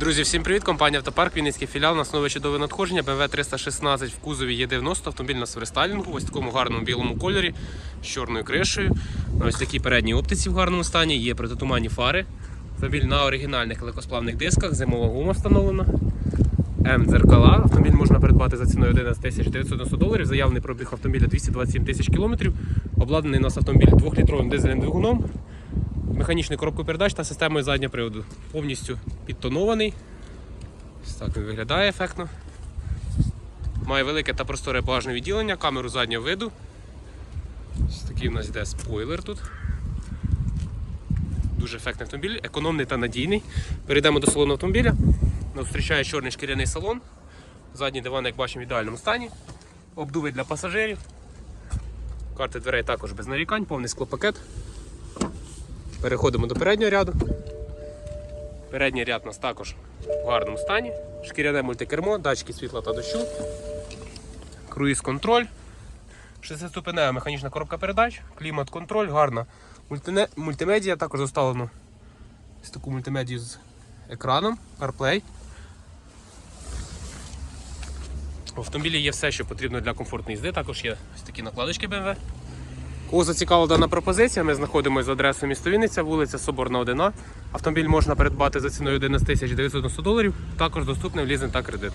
Друзі, всім привіт! Компанія Автопарк, Вінницький філіал. У нас нове чудове надходження. BMW 316 в кузові Є90, автомобіль на рестайлінгу, ось в такому гарному білому кольорі з чорною кришею. Ось такій передній оптиці в гарному стані. Є протитуманні фари. Автомобіль на оригінальних легкосплавних дисках, зимова гума встановлена. М-дзеркала. Автомобіль можна придбати за ціною 11 990 доларів. Заявлений пробіг автомобіля 227 тисяч кілометрів. Обладнаний у нас автомобіль 2-літровим дизельним двигуном механічною коробкою передач та системою заднього приводу. Повністю підтонований. Ось так він виглядає ефектно. Має велике та просторе багажне відділення, камеру заднього виду. Ось такий у нас йде спойлер тут. Дуже ефектний автомобіль, економний та надійний. Перейдемо до салону автомобіля. Нас зустрічає чорний шкіряний салон. Задній диван, як бачимо, в ідеальному стані. Обдуви для пасажирів. Карти дверей також без нарікань, повний склопакет. Переходимо до переднього ряду. Передній ряд у нас також в гарному стані. Шкіряне мультикермо, датчики світла та дощу, круїз-контроль, 6-ступенева механічна коробка передач, клімат-контроль, гарна мультимедіа, також заставлено ось таку мультимедію з екраном, CarPlay. В автомобілі є все, що потрібно для комфортної їзди. Також є ось такі накладочки BMW. Кого зацікавила дана пропозиція, ми знаходимося за адресою місто Вінниця, вулиця Соборна 1. Автомобіль можна придбати за ціною 11 990 доларів. Також доступний в лізинг та кредит.